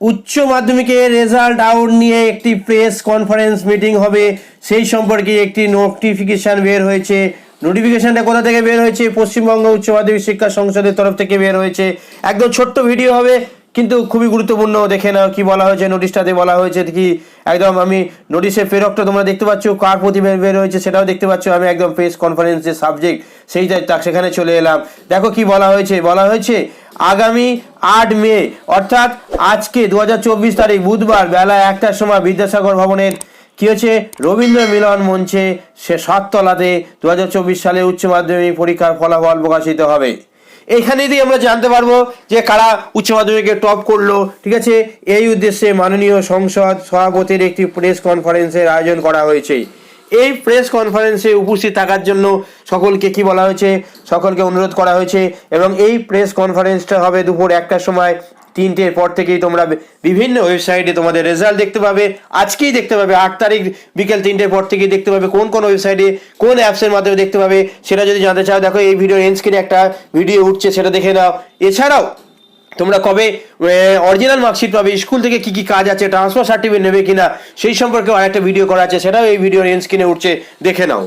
উচ্চ মাধ্যমিকের result out নিয়ে একটি প্রেস কনফারেন্স মিটিং হবে। সেই সম্পর্কে একটি নোটিফিকেশন বের হয়েছে। নোটিফিকেশানটা কোথা থেকে বের হয়েছে? পশ্চিমবঙ্গ উচ্চ মাধ্যমিক শিক্ষা সংসদের তরফ থেকে বের হয়েছে। একদম ছোট্ট ভিডিও হবে, কিন্তু খুবই গুরুত্বপূর্ণ। দেখে নাও কি বলা হয়েছে নোটিশটাতে বলা হয়েছে কি? একদম আমি নোটিশের প্রেরকটা তোমরা দেখতে পাচ্ছ, কার প্রতি বের হয়েছে সেটাও দেখতে পাচ্ছ। আমি একদম প্রেস কনফারেন্সের সাবজেক্ট সেইটা সেখানে চলে এলাম। দেখো কি বলা হয়েছে বলা হয়েছে, আগামী আট মে, অর্থাৎ আজকে দু হাজার চব্বিশ তারিখ বুধবার বেলা একটার সময় বিদ্যাসাগর ভবনের কি হচ্ছে রবীন্দ্র মিলন মঞ্চে সে সাততলাতে দু সালে উচ্চ মাধ্যমিক পরীক্ষার ফলাফল প্রকাশিত হবে। এখানে দিয়ে আমরা জানতে পারব যে কারা উচ্চ মাধ্যমিকে টপ করল, ঠিক আছে? এই উদ্দেশ্যে মাননীয় সংসদ সভাপতির একটি প্রেস কনফারেন্সের আয়োজন করা হয়েছে। এই প্রেস কনফারেন্সে উপস্থিত থাকার জন্য সকলকে কি বলা হয়েছে? সকলকে অনুরোধ করা হয়েছে এবং এই প্রেস কনফারেন্সটা হবে দুপুর একটার সময় তিনটের পর থেকেই তোমরা বিভিন্ন ওয়েবসাইটে তোমাদের রেজাল্ট দেখতে পাবে। আজকেই দেখতে পাবে আট তারিখ বিকেল তিনটের পর থেকেই দেখতে পাবে কোন কোন ওয়েবসাইটে কোন অ্যাপসের মাধ্যমে দেখতে পাবে। সেটা যদি জানতে চাও, দেখো এই ভিডিও এন্ড স্ক্রিনে একটা ভিডিও উঠছে, সেটা দেখে নাও। এছাড়াও, তোমরা কবে অরিজিনাল মার্কশিট পাবে স্কুল থেকে কি কি কাজ আছে ট্রান্সফার সার্টিফিকেট নেবে কিনা, সেই সম্পর্কে আরেকটা ভিডিও করা আছে, সেটাও এই ভিডিওর এন্ড স্ক্রিনে উঠছে, দেখে নাও।